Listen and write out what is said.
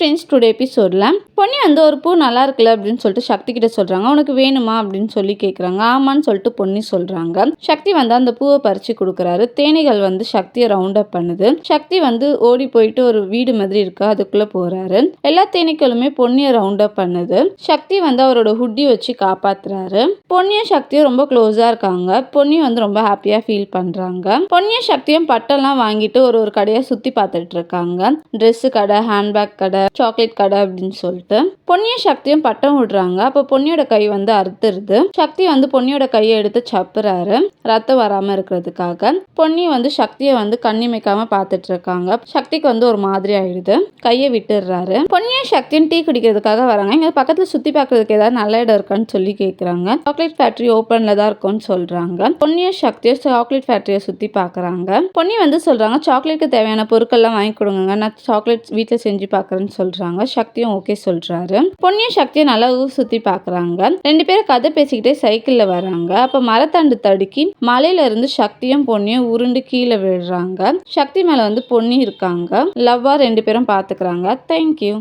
Friends today எபிசோடில் பொன்னி வந்து ஒரு பூ நல்லா இருக்குல்ல? அப்படின்னு சொல்லிட்டு சக்தி கிட்ட சொல்கிறாங்க உனக்கு வேணுமா? அப்படின்னு சொல்லி கேட்குறாங்க ஆமான்னு சொல்லிட்டு பொன்னி சொல்கிறாங்க சக்தி வந்து அந்த பூவை பறித்து கொடுக்குறாரு. தேனைகள் வந்து சக்தியை ரவுண்ட் அப் பண்ணுது. சக்தி வந்து ஓடி போயிட்டு ஒரு வீடு மாதிரி இருக்கு. அதுக்குள்ளே போகிறாரு எல்லா தேனீக்களுமே பொன்னியை ரவுண்ட் அப் பண்ணுது. சக்தி வந்து அவரோட ஹுட்டி வச்சு காப்பாத்துறாரு. பொன்னியும் சக்தியும் ரொம்ப க்ளோஸாக இருக்காங்க. பொன்னி வந்து ரொம்ப ஹாப்பியாக ஃபீல் பண்ணுறாங்க பொன்னியும் சக்தியும் பட்டெல்லாம் வாங்கிட்டு ஒரு ஒரு கடையை சுற்றி பார்த்துட்டு இருக்காங்க. ட்ரெஸ்ஸு கடை ஹேண்ட்பேக் கடை சாக்லேட் கடை அப்படின்னு சொல்லிட்டு. பொன்னியும் சக்தியும் பட்டம் விடுறாங்க. அப்போ பொன்னியோட கை வந்து அறுத்துருது. சக்தி வந்து பொன்னியோட கையை எடுத்து சப்புறாரு. ரத்தம் வராம இருக்கிறதுக்காக. பொன்னி வந்து சக்தியை வந்து கண்ணிமைக்காம பார்த்துட்டு இருக்காங்க சக்திக்கு வந்து ஒரு மாதிரி ஆயிடுது. கையை விட்டுடுறாரு. பொன்னியும் சக்தியும் டீ குடிக்கிறதுக்காக வராங்க. இங்க பக்கத்துல சுத்தி பார்க்கறதுக்கு ஏதாவது நல்ல இடம் இருக்கான்னு சொல்லி கேட்குறாங்க சாக்லேட் ஃபேக்டரி ஓப்பன்ல தான் இருக்கும்னு சொல்றாங்க. பொன்னியும் சக்தியும் சாக்லேட் ஃபேக்டரியை சுத்தி பார்க்கறாங்க. பொன்னி வந்து சொல்றாங்க சாக்லேட்டுக்கு தேவையான பொருட்கள்லாம் வாங்கி கொடுங்க நான் சாக்லேட் வீட்டில் செஞ்சு பார்க்குறேன்னு சொல்றாங்க சக்தியும் ஓகே சொல்றாரு. பொன்னியும் சக்தியும் நல்லா ஊர் சுத்தி பாக்குறாங்க. ரெண்டு பேரும் கதை பேசிக்கிட்டே சைக்கிள்ல வராங்க. அப்ப மரத்தாண்டு தடுக்கி மலையில இருந்து சக்தியும் பொன்னியும் உருண்டு கீழே விழுறாங்க. சக்தி மேல வந்து பொன்னி இருக்காங்க. லவ்வா ரெண்டு பேரும் பாத்துக்கிறாங்க. தேங்க்யூ